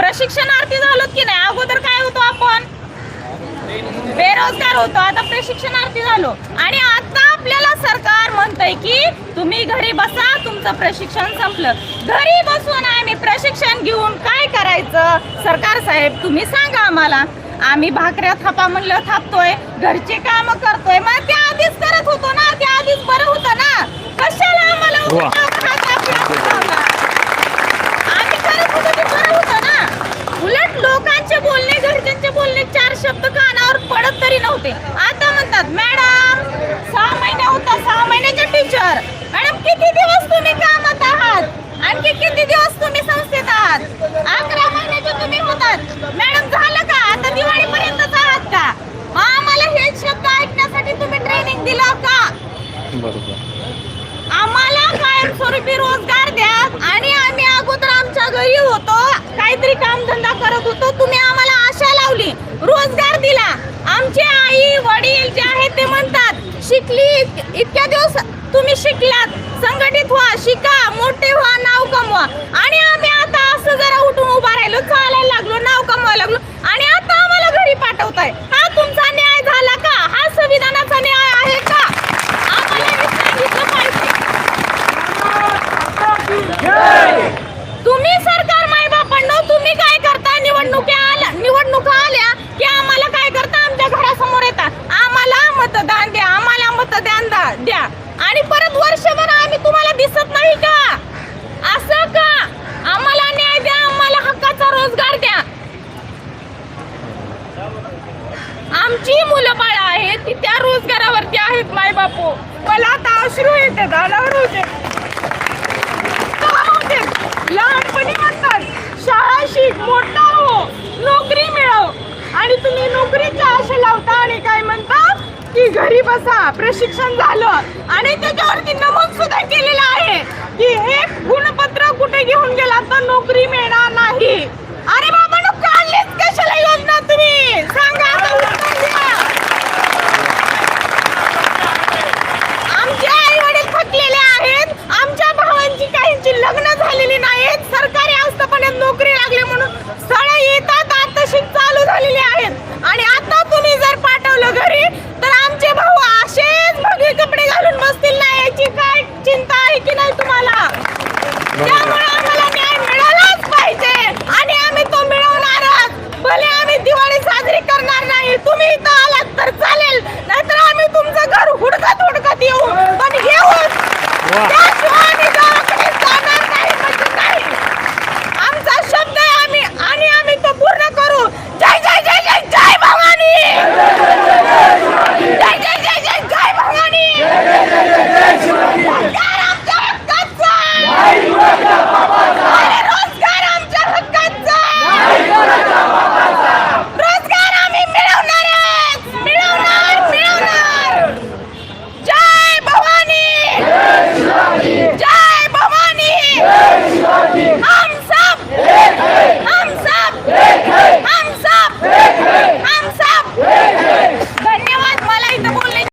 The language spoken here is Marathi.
प्रशिक्षणार्थी झालो की नाही? अगोदर काय होतो आपण? बेरोजगार होतो. आता प्रशिक्षणार्थी झालो. आणि आता आपल्याला सरकार म्हणतंय की तुम्ही घरी बसा तुमचं प्रशिक्षण संपलं. घरी बसून आम्ही प्रशिक्षण घेऊन काय करायचं? सरकार साहेब तुम्ही सांगा आम्हाला. आम्ही भाकऱ्या थापा म्हणलं थापतोय. घरचे काम करतोय. मग त्या आधीच करत होतो ना? त्या आधीच बरं होतं ना? कशाला आम्हाला वा. उलटा हात आपल्याला लावला? आम्ही करत होतो ते बरं होतं ना लोकांचे बोलणे घरच्यांचे बोलणे चार शब्द कानावर पडत तरी नव्हते. आता म्हणतात मॅडम सहा महिने होता सहा महिन्याचे टीचर मॅडम किती दिवस तुम्ही कामात आहात? आणखी किती दिवस तुम्ही संस्थेत आहात? अकरा महिन्याचे तुम्ही होतात. मॅडम झालं का? आता दिवाळीपर्यंतच आहात का? आम्हाला हे शब्द ऐकण्यासाठी तुम्ही ट्रेनिंग दिलं का? आम्हाला कायमस्वरूपी रोजगार द्या आणि आम्ही अगोदर आमच्या घरी होतो. काहीतरी कामधंदा करत होतो. तुम्ही आम्हाला आशा लावली रोजगार दिला. आमचे आई वडील जे आहेत ते म्हणतात शिकली इतक्या दिवस तुम्ही शिकलात. संघटित व्हा शिका मोठे व्हा नाव कमवा आणि आम्ही आता असं जरा उठून उभा राहिलो चालायला लागलो नाव कमवायला लागलो आणि आता आम्हाला घरी पाठवताय हा तुमचा न्याय झाला का हा संविधानाचा न्याय आहे का आम्हाला हे सांगितलं पाहिजे तुम्ही सरकार माय बापांनो तुम्ही काय करता निवडणुका आल्या निवडणुका आल्या की आम्हाला काय करता आमच्या घरासमोर येतात आम्हाला मतदान द्या आम्हाला मतदान दा- द्या आणि परत वर्षभर आम्ही तुम्हाला दिसत नाही का असं का आम्हाला न्याय द्या आम्हाला हक्काचा रोजगार द्या आमची मुलं बाळ आहेत ती त्या रोजगारावरती आहेत माय बापू. मला आता अश्रू येते झाडावर होते. होते? लहानपणी म्हणतात शाळा शिक मोठा हो नोकरी मिळव. आणि तुम्ही नोकरीच्या आशा लावता आणि काय म्हणता? की घरी बसा प्रशिक्षण झालं. आणि त्याच्यावरती नमूद सुद्धा केलेलं आहे. की हे गुणपत्र कुठे घेऊन गेला तर नोकरी मिळणार नाही. Pumita!